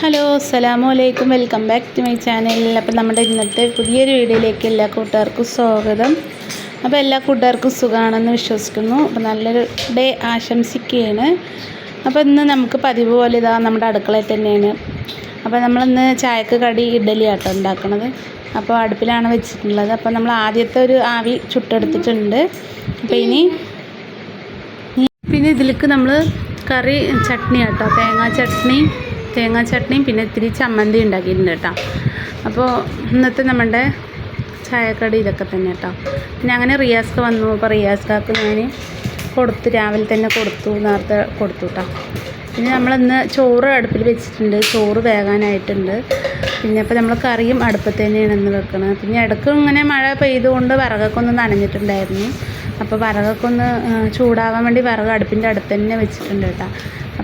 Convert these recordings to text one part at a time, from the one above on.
Hello അസ്സലാമു അലൈക്കും welcome back to my channel. അപ്പോൾ നമ്മുടെ ഇന്നത്തെ പുതിയൊരു വീഡിയോയിലേക്ക് എല്ലാ കൂട്ടുകാർക്കും സ്വാഗതം. അപ്പോൾ എല്ലാ കൂട്ടുകാർക്കും സുഖമാണെന്ന് വിശ്വസിക്കുന്നു. അപ്പോൾ നല്ലൊരു ഡേ ആശംസിക്കുകയാണ്. അപ്പോൾ ഇന്ന് നമുക്ക് പതിവ് പോലെ ഇതാ നമ്മുടെ അടുക്കളയിൽ തന്നെയാണ്. അപ്പോൾ നമ്മളിന്ന് ചായക്ക് കടി ഇഡലി ആട്ടോ ഉണ്ടാക്കുന്നത് അപ്പോൾ അടുപ്പിലാണ് വെച്ചിട്ടുള്ളത്. അപ്പോൾ നമ്മൾ ആദ്യത്തെ ഒരു ആവി ചുട്ടെടുത്തിട്ടുണ്ട്. അപ്പോൾ ഇനി പിന്നെ ഇതിലേക്ക് നമ്മൾ കറി ചട്നി ആട്ടോ തേങ്ങാ ചട്നി തേങ്ങാ ചട്നിയും പിന്നെ ഇത്തിരി ചമ്മന്തി ഉണ്ടാക്കിയിട്ടുണ്ട് കേട്ടോ. അപ്പോൾ ഇന്നത്തെ നമ്മുടെ ചായക്കടി ഇതൊക്കെ തന്നെ കേട്ടോ. പിന്നെ അങ്ങനെ റിയാസ്ക്ക് വന്നു. അപ്പോൾ റിയാസ്ക്കാക്ക് ഞാൻ കൊടുത്തു രാവിലെ തന്നെ കൊടുത്തു. നേരത്തെ കൊടുത്തു കേട്ടോ. പിന്നെ നമ്മളിന്ന് ചോറ് അടുപ്പിൽ വെച്ചിട്ടുണ്ട്. ചോറ് വേകാനായിട്ടുണ്ട്. പിന്നെ അപ്പോൾ നമ്മൾ കറിയും അടുപ്പത്ത് തന്നെയാണ് ഇന്ന് വെക്കുന്നത് പിന്നെ ഇടയ്ക്ക് ഇങ്ങനെ മഴ പെയ്തുകൊണ്ട് വിറകൊക്കെ ഒന്ന് നനഞ്ഞിട്ടുണ്ടായിരുന്നു. അപ്പോൾ വിറകൊക്കെ ഒന്ന് ചൂടാവാൻ വേണ്ടി വിറക് അടുപ്പിന്റെ അടുത്ത് തന്നെ വെച്ചിട്ടുണ്ട് കേട്ടോ.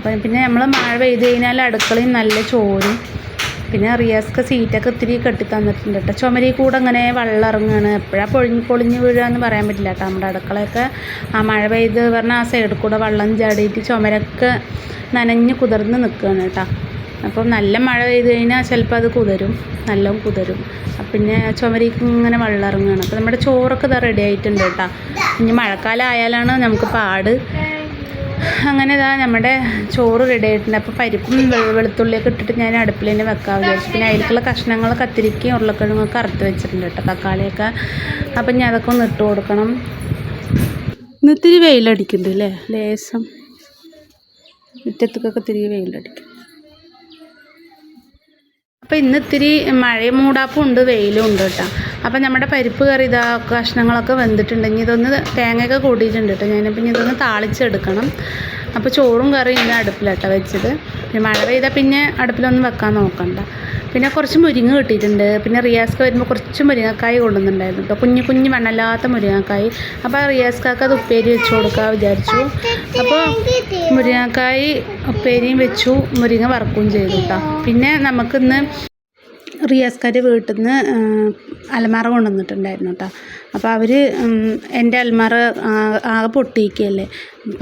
അപ്പം പിന്നെ നമ്മൾ മഴ പെയ്ത് കഴിഞ്ഞാൽ അടുക്കളയും നല്ല ചോരും. പിന്നെ റിയാസ്ക്ക് സീറ്റൊക്കെ ഒത്തിരി കെട്ടി തന്നിട്ടുണ്ട് കേട്ടോ ചുമരി കൂടെ അങ്ങനെ വെള്ളം ഇറങ്ങുകയാണ് എപ്പോഴാണ് പൊളിഞ്ഞ് പൊളിഞ്ഞ് വീഴുകയെന്ന് പറയാൻ പറ്റില്ല കേട്ടോ നമ്മുടെ അടുക്കളയൊക്കെ ആ മഴ പെയ്ത് പറഞ്ഞാൽ ആ സൈഡിൽ കൂടെ വെള്ളം ചാടിയിട്ട് ചുമരൊക്കെ നനഞ്ഞ് കുതിർന്ന് നിൽക്കുകയാണ് കേട്ടോ അപ്പം നല്ല മഴ പെയ്ത് കഴിഞ്ഞാൽ ചിലപ്പോൾ അത് കുതിരും. നല്ലോണം കുതിരും. പിന്നെ ചുമരിക്ക് ഇങ്ങനെ വെള്ളം ഇറങ്ങുകയാണ് അപ്പോൾ നമ്മുടെ ചോറൊക്കെ ഇതാ റെഡി ആയിട്ടുണ്ട് കേട്ടോ ഇനി മഴക്കാലം ആയാലാണ് നമുക്ക് പാട്. അങ്ങനെ ഇതാ നമ്മുടെ ചോറ് റെഡി ആയിട്ടുണ്ട്. അപ്പോൾ പരിപ്പും വെളുത്തുള്ളിയൊക്കെ ഇട്ടിട്ട് ഞാൻ അടുപ്പിൽ തന്നെ വെക്കാൻ വിചാരിച്ചു. പിന്നെ അതിലേക്കുള്ള കഷ്ണങ്ങൾ കത്തിരിക്കയും ഉരുളക്കിഴങ്ങൊക്കെ അറുത്ത് വെച്ചിട്ടുണ്ട് കേട്ടോ തക്കാളിയൊക്കെ. അപ്പം ഞാൻ അതൊക്കെ ഒന്ന് ഇട്ട് കൊടുക്കണം. ഇന്നിത്തിരി വെയിലടിക്കുന്നുണ്ട് അല്ലേ? ലേസം മുറ്റത്തൊക്കെ ഇത്തിരി വെയിലടിക്കും അപ്പോൾ ഇന്ന് ഇത്തിരി മഴയും മൂടാപ്പും ഉണ്ട് വെയിലും ഉണ്ട് കേട്ടോ. അപ്പം നമ്മുടെ പരിപ്പ് കറി ഇതാ കഷ്ണങ്ങളൊക്കെ വെന്തിട്ടുണ്ട്. ഇനി ഇതൊന്ന് തേങ്ങയൊക്കെ കൂട്ടിയിട്ടുണ്ട് കേട്ടോ. ഞാനിപ്പോൾ ഇനി ഇതൊന്ന് താളിച്ചെടുക്കണം. അപ്പോൾ ചോറും കറിയും ഇന്ന് അടുപ്പിലാട്ടോ വെച്ചത്. പിന്നെ മഴ പെയ്താൽ പിന്നെ അടുപ്പിലൊന്നും വെക്കാൻ നോക്കണ്ട. പിന്നെ കുറച്ച് മുരിങ്ങ കിട്ടിയിട്ടുണ്ട്. പിന്നെ റിയാസ്ക്ക വരുമ്പോൾ കുറച്ച് മുരിങ്ങക്കായ് കൊണ്ടുവന്നിട്ടുണ്ടായിരുന്നു കേട്ടോ. കുഞ്ഞു കുഞ്ഞു മണ്ണല്ലാത്ത മുരിങ്ങക്കായ്. അപ്പോൾ റിയാസ്ക്കാക്ക് അത് ഉപ്പേരി വെച്ച് കൊടുക്കാൻ വിചാരിച്ചു. അപ്പോൾ മുരിങ്ങക്കായ് ഉപ്പേരിയും വെച്ചു. മുരിങ്ങ വറക്കുകയും ചെയ്തു കേട്ടോ. പിന്നെ നമുക്കിന്ന് റിയാസ്കാന്റെ വീട്ടിൽ നിന്ന് അലമാറ കൊണ്ടുവന്നിട്ടുണ്ടായിരുന്നു കേട്ടോ അപ്പോൾ അവർ എന്റെ അലമാറ ആകെ പൊട്ടിയിരിക്കുകയല്ലേ.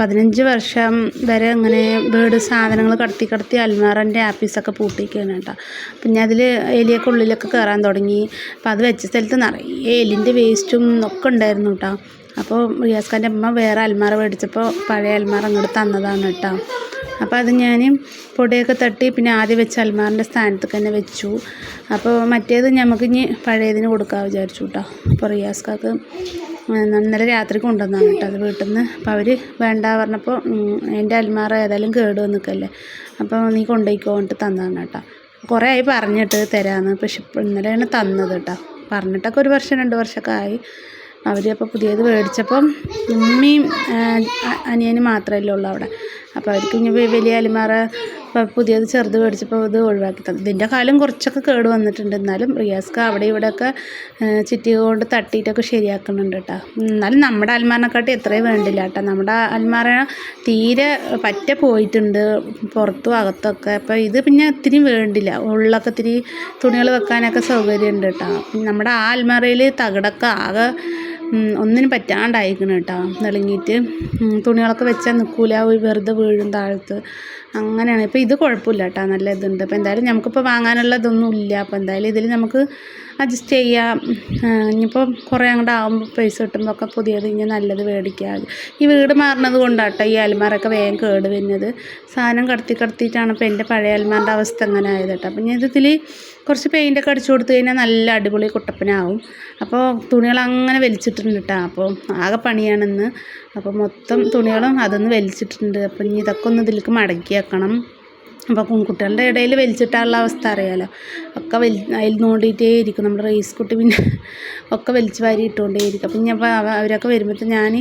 പതിനഞ്ച് വർഷം വരെ അങ്ങനെ വീട് സാധനങ്ങൾ കടത്തി കടത്തി അൽമാറന്റെ ആപ്പീസൊക്കെ പൂട്ടിയിരിക്കുകയാണ് കേട്ടോ പിന്നെ അതിൽ എലിയൊക്കെ ഉള്ളിലൊക്കെ കയറാൻ തുടങ്ങി. അപ്പോൾ അത് വെച്ച സ്ഥലത്ത് നിറയെ എലിന്റെ വേസ്റ്റും ഒക്കെ ഉണ്ടായിരുന്നു കേട്ടോ അപ്പോൾ റിയാസ് ഖാന്റെ അമ്മ വേറെ അൽമാറ മേടിച്ചപ്പോൾ പഴയ അൽമാറ അങ്ങോട്ട് തന്നതാണ് കേട്ടോ. അപ്പോൾ അത് ഞാൻ പൊടിയൊക്കെ തട്ടി പിന്നെ ആദ്യം വെച്ച അൽമാറിന്റെ സ്ഥാനത്ത് തന്നെ വെച്ചു. അപ്പോൾ മറ്റേത് നമുക്ക് ഇനി പഴയതിന് കൊടുക്കാൻ വിചാരിച്ചു കേട്ടോ. അപ്പോൾ റിയാസ്ക്കാക്ക് ഇന്നലെ രാത്രി കൊണ്ടുവന്നാണ് കേട്ടോ അത് വീട്ടിൽ നിന്ന് അപ്പോൾ അവർ വേണ്ട പറഞ്ഞപ്പോൾ എന്റെ അൽമാറ ഏതായാലും കേട് വന്നിക്കല്ലേ. അപ്പോൾ നീ കൊണ്ടുപോയിക്കോ എന്നിട്ട് തന്നതാണ് കേട്ടോ. കുറേ ആയി പറഞ്ഞിട്ട് തരാമെന്ന് പക്ഷെ ഇന്നലെയാണ് തന്നത് കേട്ടോ. പറഞ്ഞിട്ടൊക്കെ ഒരു വർഷം രണ്ട് വർഷമൊക്കെ ആയി. അവർ അപ്പോൾ പുതിയത് മേടിച്ചപ്പം ഉമ്മയും അനിയനും മാത്രമല്ലേ ഉള്ളൂ അവിടെ. അപ്പോൾ അവർക്ക് ഇനി വലിയ അലിമാറ പുതിയത് ചെറുത് മേടിച്ചപ്പോൾ ഇത് ഒഴിവാക്കി തന്നു. ഇതിന്റെ കാലം കുറച്ചൊക്കെ കേട് വന്നിട്ടുണ്ട്. എന്നാലും റിയാസ്ക്ക് അവിടെ ഇവിടെയൊക്കെ ചിറ്റി കൊണ്ട് തട്ടിയിട്ടൊക്കെ ശരിയാക്കുന്നുണ്ട് കേട്ടോ. എന്നാലും നമ്മുടെ അൽമാറിനെക്കാട്ടി എത്രയും വേണ്ടില്ല കേട്ടോ. നമ്മുടെ അൽമാറ തീരെ പറ്റ പോയിട്ടുണ്ട് പുറത്തും അകത്തൊക്കെ. അപ്പോൾ ഇത് പിന്നെ ഇത്തിരി വേണ്ടില്ല. ഉള്ളൊക്കെ ഇത്തിരി തുണികൾ വെക്കാനൊക്കെ സൗകര്യമുണ്ട് കേട്ടോ. നമ്മുടെ ആ അൽമാറയിൽ തകിടൊക്കെ ആകെ ഒന്നിനും പറ്റാണ്ടായിരിക്കണം കേട്ടോ. നെളിങ്ങിയിട്ട് തുണികളൊക്കെ വെച്ചാൽ നിൽക്കില്ല വെറുതെ വീഴും താഴത്ത്. അങ്ങനെയാണ്. ഇപ്പോൾ ഇത് കുഴപ്പമില്ല കേട്ടോ നല്ല ഇതുണ്ട്. അപ്പോൾ എന്തായാലും നമുക്കിപ്പോൾ വാങ്ങാനുള്ള ഇതൊന്നും ഇല്ല അപ്പോൾ എന്തായാലും ഇതിൽ നമുക്ക് അഡ്ജസ്റ്റ് ചെയ്യാം. ഇനിയിപ്പോൾ കുറേ അങ്ങോട്ട് ആകുമ്പോൾ പൈസ കിട്ടുമ്പോൾ ഒക്കെ പുതിയത് ഇനി നല്ലത് മേടിക്കാം. ഈ വീട് മാറുന്നത് കൊണ്ടാട്ടോ ഈ അൽമാരൊക്കെ വേഗം കേട് വരുന്നത്. സാധനം കടത്തി കടത്തിയിട്ടാണ് ഇപ്പോൾ എന്റെ പഴയ അൽമാറിന്റെ അവസ്ഥ അങ്ങനെ ആയത് കേട്ടോ അപ്പം ഞാൻ ഇതിൽ കുറച്ച് പെയിന്റൊക്കെ അടിച്ചു കൊടുത്തു കഴിഞ്ഞാൽ നല്ല അടിപൊളി കുട്ടപ്പനാവും. അപ്പോൾ തുണികൾ അങ്ങനെ വലിച്ചിട്ടുണ്ട് കേട്ടോ അപ്പോൾ ആകെ പണിയാണെന്ന്. അപ്പോൾ മൊത്തം തുണികളും അതൊന്ന് വലിച്ചിട്ടുണ്ട് അപ്പം ഇനി ഇതൊക്കെ ഒന്ന് ഇതിലേക്ക് മടക്കി വെക്കണം. അപ്പോൾ കുട്ടികളുടെ ഇടയിൽ വലിച്ചിട്ടാനുള്ള അവസ്ഥ അറിയാമല്ലോ ഒക്കെ വലി അതിൽ നോണ്ടിയിട്ടേ ഇരിക്കും. നമ്മുടെ റേസ് കുട്ടി പിന്നെ ഒക്കെ വലിച്ചു വാരി ഇട്ടുകൊണ്ടേ ഇരിക്കും. അപ്പം ഞാൻ അവരൊക്കെ വരുമ്പോഴത്തെ ഞാൻ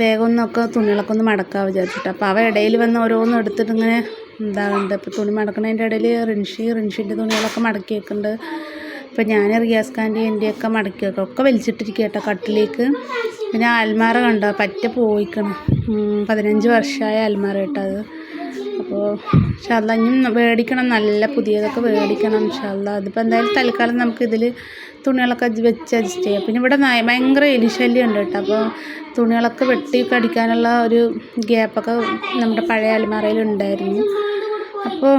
വേഗം ഒന്നൊക്കെ തുണികളൊക്കെ ഒന്ന് മടക്കാൻ വിചാരിച്ചിട്ട്. അപ്പോൾ അവ ഇടയിൽ വന്ന് ഓരോന്നും എടുത്തിട്ട് ഇങ്ങനെ എന്താകുന്നുണ്ട് അപ്പോൾ തുണി മടക്കണതിന്റെ ഇടയിൽ റിൻഷി റിൻഷിന്റെ തുണികളൊക്കെ മടക്കി വെക്കുന്നുണ്ട് അപ്പോൾ ഞാൻ റിയാസ് ഖാന്റെ എന്റെയൊക്കെ മടക്കി വെക്കും ഒക്കെ വലിച്ചിട്ടിരിക്കുക കേട്ടോ കട്ടിലേക്ക്. പിന്നെ അൽമാറ കണ്ടോ? പറ്റ പോയിക്കണം. പതിനഞ്ച് വർഷമായ അൽമാറ കേട്ടോ അത്. അപ്പോൾ ഷല്ല ഇനിയും മേടിക്കണം നല്ല പുതിയതൊക്കെ മേടിക്കണം ഷല്ല അതിപ്പോൾ എന്തായാലും തൽക്കാലം നമുക്ക് ഇതിൽ തുണികളൊക്കെ വെച്ച് അഡ്ജസ്റ്റ് ചെയ്യാം. പിന്നെ ഇവിടെ ഭയങ്കര എലിശല്യം ഉണ്ട് കേട്ടോ. അപ്പോൾ തുണികളൊക്കെ വെട്ടി കടിക്കാനുള്ള ഒരു ഗ്യാപ്പൊക്കെ നമ്മുടെ പഴയ അലമാറയിൽ ഉണ്ടായിരുന്നു. അപ്പോൾ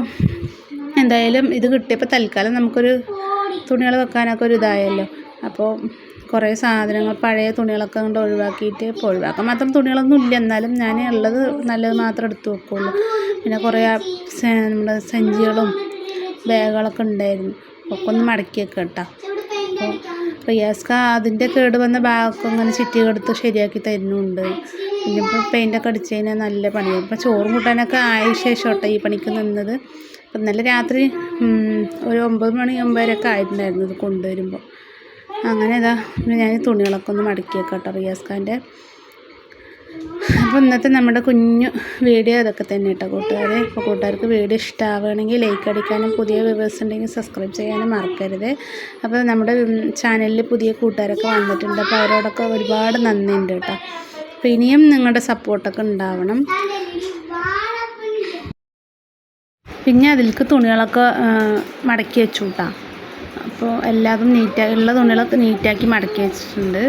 എന്തായാലും ഇത് കിട്ടിയപ്പോൾ തൽക്കാലം നമുക്കൊരു തുണികൾ വെക്കാനൊക്കെ ഒരു ഇതായല്ലോ. അപ്പോൾ കുറേ സാധനങ്ങൾ പഴയ തുണികളൊക്കെ കൊണ്ട് ഒഴിവാക്കിയിട്ട് ഇപ്പോൾ ഒഴിവാക്കാൻ മാത്രം തുണികളൊന്നും ഇല്ല. എന്നാലും ഞാൻ ഉള്ളത് നല്ലത് മാത്രം എടുത്തു വെക്കുള്ളൂ. പിന്നെ കുറേ നമ്മുടെ സഞ്ചികളും ബാഗുകളൊക്കെ ഉണ്ടായിരുന്നു. ഒക്കെ ഒന്ന് മടക്കി വെക്കാം കേട്ടോ. അപ്പോൾ റിയാസ്ക അതിന്റെ കേട് വന്ന ബാഗൊക്കെ അങ്ങനെ ചിറ്റി കൊടുത്ത് ശരിയാക്കി തരുന്നുണ്ട്. പിന്നെ ഇപ്പോൾ പെയിന്റൊക്കെ അടിച്ച് കഴിഞ്ഞാൽ നല്ല പണിയാണ് ഇപ്പോൾ ചോറും കൂട്ടാനൊക്കെ ആയ ശേഷം കേട്ടോ ഈ പണിക്ക് നിന്നത്. അപ്പം നല്ല രാത്രി ഒരു ഒമ്പത് മണി ഒമ്പതരൊക്കെ ആയിട്ടുണ്ടായിരുന്നു ഇത് കൊണ്ടുവരുമ്പോൾ അങ്ങനെ ഇതാ ഞാൻ തുണികളൊക്കെ ഒന്ന് മടക്കിയേക്കാം കേട്ടോ കേട്ടോ റിയാസ്ഖാന്റെ അപ്പോൾ ഇന്നത്തെ നമ്മുടെ കുഞ്ഞു വീഡിയോ ഇതൊക്കെ തന്നെ കേട്ടോ കൂട്ടുകാരെ. അപ്പോൾ കൂട്ടുകാർക്ക് വീഡിയോ ഇഷ്ടമാവുകയാണെങ്കിൽ ലൈക്ക് അടിക്കാനും പുതിയ വ്യൂവേഴ്സ് ഉണ്ടെങ്കിൽ സബ്സ്ക്രൈബ് ചെയ്യാനും മറക്കരുത്. അപ്പോൾ നമ്മുടെ ചാനലിൽ പുതിയ കൂട്ടുകാരൊക്കെ വന്നിട്ടുണ്ട്. അപ്പോൾ അവരോടൊക്കെ ഒരുപാട് നന്ദിയുണ്ട് കേട്ടോ. അപ്പോൾ ഇനിയും നിങ്ങളുടെ സപ്പോർട്ടൊക്കെ ഉണ്ടാവണം. പിന്നെ അതിലേക്ക് തുണികളൊക്കെ മടക്കി വെച്ചു കേട്ടോ അപ്പോൾ എല്ലാതും നീറ്റാ ഉള്ള തുണികളൊക്കെ നീറ്റാക്കി മടക്കി വെച്ചിട്ടുണ്ട്.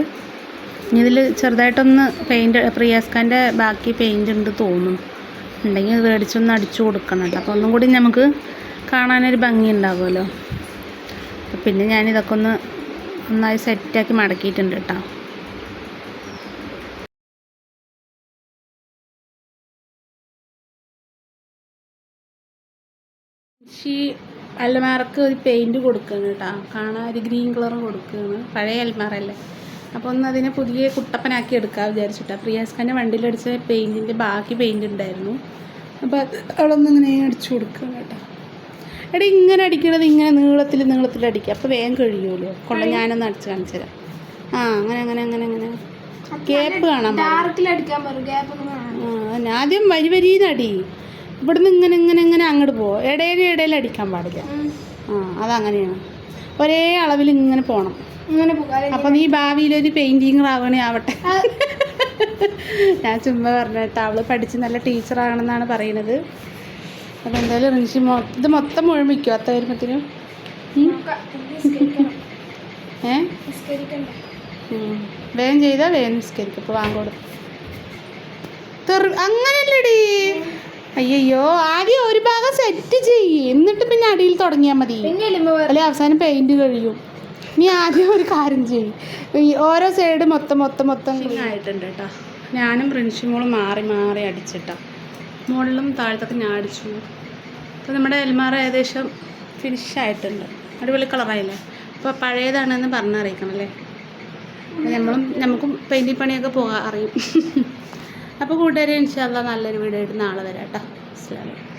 ഇനി ഇതിൽ ചെറുതായിട്ടൊന്ന് പെയിന്റ് പ്രിയാസ്കാന്റെ ബാക്കി പെയിന്റ് ഉണ്ട് തോന്നും ഉണ്ടെങ്കിൽ അത് മേടിച്ചൊന്ന് അടിച്ചു കൊടുക്കണം അപ്പോൾ ഒന്നും കൂടി നമുക്ക് കാണാനൊരു ഭംഗി ഉണ്ടാവുമല്ലോ. പിന്നെ ഞാനിതൊക്കെ ഒന്ന് നന്നായി സെറ്റാക്കി മടക്കിയിട്ടുണ്ട് കേട്ടോ. ഈ അലമാറക്ക് ഒരു പെയിന്റ് കൊടുക്കുകയാണ് കേട്ടോ. കാണാൻ ഒരു ഗ്രീൻ കളർ കൊടുക്കുകയാണ് പഴയ അൽമാറല്ലേ. അപ്പോൾ ഒന്ന് അതിനെ പുതിയ കുട്ടപ്പനാക്കി എടുക്കാൻ വിചാരിച്ചിട്ടാണ് പ്രിയാസ്കാന്റെ വണ്ടിയിലടിച്ച പെയിന്റിന്റെ ബാക്കി പെയിന്റ് ഉണ്ടായിരുന്നു. അപ്പോൾ അത് അവളൊന്നും ഇങ്ങനെ അടിച്ചു കൊടുക്കുകയാണ് കേട്ടോ. എടാ ഇങ്ങനെ അടിക്കണത് ഇങ്ങനെ നീളത്തിൽ നീളത്തിൽ അടിക്കുക. അപ്പോൾ വേഗം കഴിയുമല്ലോ കൊണ്ട് ഞാനൊന്ന് അടിച്ച് കാണിച്ചു തരാം. ആ അങ്ങനെ അങ്ങനെ അങ്ങനെ അങ്ങനെ. കാണാം ഗ്യാപ്പ് ഞാൻ ആദ്യം വരി വരിന്ന് അടി. ഇവിടുന്ന് ഇങ്ങനെ ഇങ്ങനെ ഇങ്ങനെ അങ്ങോട്ട് പോവും. ഇടയിൽ ഇടയിൽ അടിക്കാൻ പാടില്ല. ആ അതങ്ങനെയാണ്. ഒരേ അളവിൽ ഇങ്ങനെ പോകണം ഇങ്ങനെ അപ്പം നീ ഭാവിയിലൊരു പെയിന്റിങ് ആവണേ ആവട്ടെ. ഞാൻ ചുമ്മാ പറഞ്ഞു കേട്ടോ അവൾ പഠിച്ച് നല്ല ടീച്ചറാണെന്നാണ് പറയുന്നത്. അപ്പം എന്തായാലും റിൻഷി മൊ ഇത് മൊത്തം മുഴുമിക്കും അത്ത വരുമ്പത്തിനും? ഏ. വേഗം ചെയ്താൽ വേഗം നിസ്കരിക്കും. ഇപ്പോൾ വാങ്ങോടും തെറി അങ്ങനെയല്ലേടി. അയ്യോ ആദ്യം ഒരു ഭാഗം സെറ്റ് ചെയ്യ്. എന്നിട്ട് പിന്നെ അടിയിൽ തുടങ്ങിയാൽ മതി. അല്ലെ അവസാനം പെയിന്റ് കഴിയും. നീ ആദ്യം ഒരു കാര്യം ചെയ്യും. ഈ ഓരോ സൈഡ് മൊത്തം മൊത്തം മൊത്തം ആയിട്ടുണ്ട് കേട്ടോ. ഞാനും പ്രിൻസിമോളും മാറി മാറി അടിച്ചിട്ടാ. മുകളിലും താഴത്തൊക്കെ ഞാൻ അടിച്ചു. അപ്പോൾ നമ്മുടെ എൽമാറ ഏകദേശം ഫിനിഷ് ആയിട്ടുണ്ട്. അടിപൊളി കളറായില്ലേ അപ്പോൾ പഴയതാണെന്ന് പറഞ്ഞറിയിക്കണം അല്ലേ? നമ്മളും നമുക്കും പെയിന്റിങ് പണിയൊക്കെ പോകാൻ അറിയും. അപ്പോൾ കൂട്ടുകാരെ ഇൻഷാല്ല നല്ലൊരു വീഡിയോ ആയിട്ട് നാളെ വരാം കേട്ടോ അലൈക്കും.